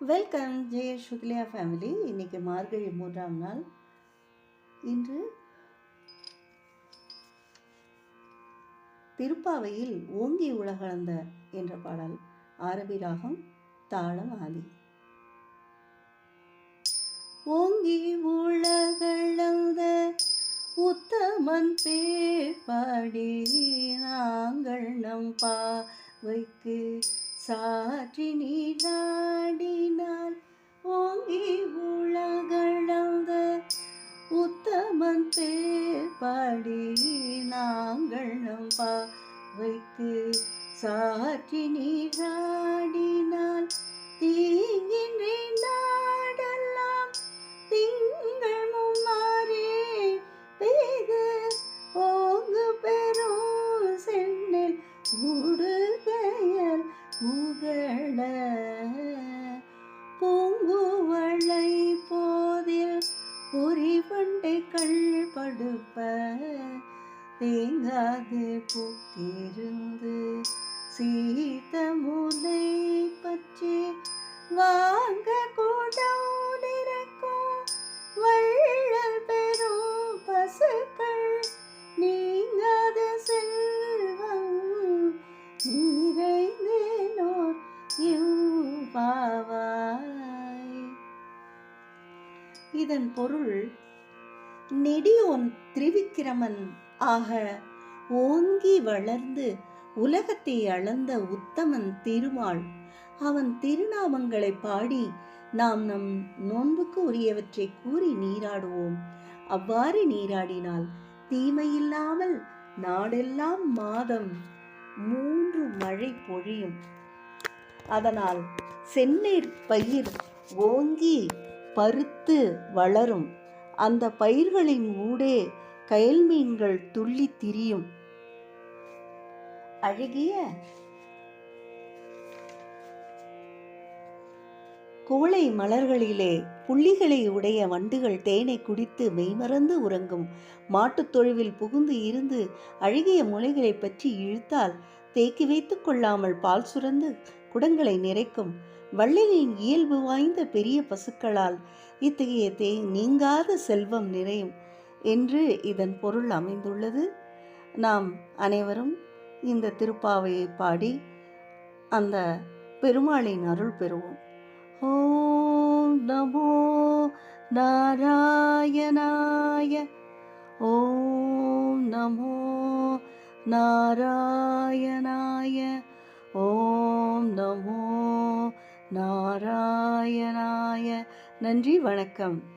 Welcome ஜெய சுக்லியா family இன்னைக்கு மார்கழி மூன்றாம் நாள். இன்று திருப்பாவையில் ஓங்கி உலகளந்த என்ற பாடல். ஆரபி ராகம் தாளம் ஆதி ஓங்கி உலகளந்த உத்தமன் பேர் பாடி நாங்கள் நம் பாவைக்கு சாற்றி நீராடினால் ஓங்கி உலகளந்த உத்தமன் பேர் பாடி நாங்கள் நம் வைத்து சாற்றி நீராடினால் தீங்கின்றே படுப்ப தேங்காது பூத்திருந்து சீத முலை பற்றி வாங்க கூடோடிருக்கும் வள்ளல் பெரும் பசுக்கள் நீங்காத செல்வம் நிறைந்தேனோர் இவ்வாவாய். இதன் பொருள் நெடியோன் திரிவிக்கிரமன் ஆக ஓங்கி வளர்ந்து உலகத்தை அளந்த உத்தமன் திருமால். அவன் திருநாமங்களை பாடி நாம் நம் நோன்புக்கு உரியவற்றை கூறி நீராடுவோம். அவ்வாறு நீராடினால் தீமையில்லாமல் நாடெல்லாம் மாதம் மூன்று மழை பொழியும். அதனால் செந்நீர் பயிர் ஓங்கி பருத்து வளரும். அந்த பயிர்களின் ஊடே கயல் மீன்கள் துள்ளி திரியும். அழகிய கோழை மலர்களிலே புள்ளிகளை உடைய வண்டுகள் தேனை குடித்து மெய்மறந்து உறங்கும். மாட்டுத் தொழுவில் புகுந்து இருந்து அழகிய முளைகளை பற்றி இழுத்தால் தேக்கி வைத்துக் கொள்ளாமல் பால் சுரந்து குடங்களை நிறைக்கும் வள்ளலின் இயல்பு வாய்ந்த பெரிய பசுக்களால் இத்தகைய தே நீங்காத செல்வம் நிறையும் என்று இதன் பொருள் அமைந்துள்ளது. நாம் அனைவரும் இந்த திருப்பாவையை பாடி அந்த பெருமாளின் அருள் பெறுவோம். ஓம் நமோ நாராயணாய ஓம் நமோ நாராயணாய ஓம் நாராயணாய. நன்றி வணக்கம்.